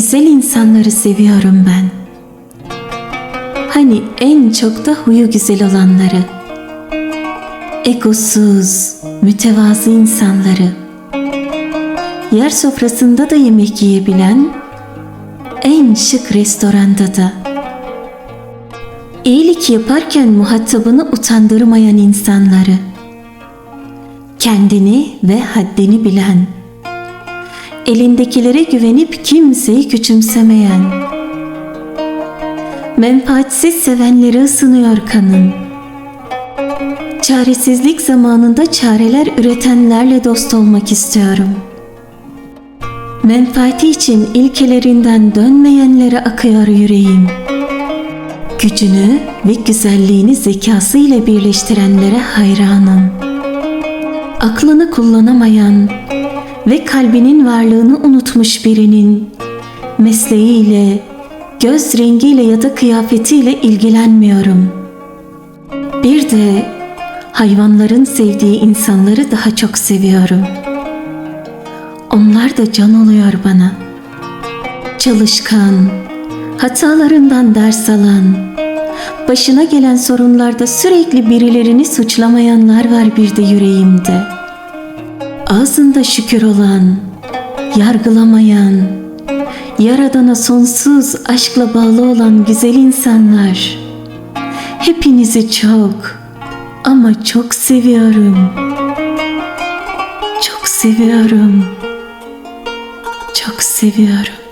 güzel insanları seviyorum ben. Hani en çok da huyu güzel olanları. Egosuz, mütevazı insanları. Yer sofrasında da yemek yiyebilen, en şık restoranda da. İyilik yaparken muhatabını utandırmayan insanları. Kendini ve haddini bilen. Elindekilere güvenip kimseyi küçümsemeyen. Menfaatsiz sevenleri ısınıyor kanım. Çaresizlik zamanında çareler üretenlerle dost olmak istiyorum. Menfaati için ilkelerinden dönmeyenlere akıyor yüreğim. Gücünü ve güzelliğini zekası ile birleştirenlere hayranım. Aklını kullanamayan ve kalbinin varlığını unutmuş birinin mesleğiyle, göz rengiyle ya da kıyafetiyle ilgilenmiyorum. Bir de hayvanların sevdiği insanları daha çok seviyorum. Onlar da can oluyor bana. Çalışkan, hatalarından ders alan, başına gelen sorunlarda sürekli birilerini suçlamayanlar var bir de yüreğimde. Ağzında şükür olan, yargılamayan, Yaradana sonsuz aşkla bağlı olan güzel insanlar. Hepinizi çok ama çok seviyorum. Çok seviyorum. Çok seviyorum.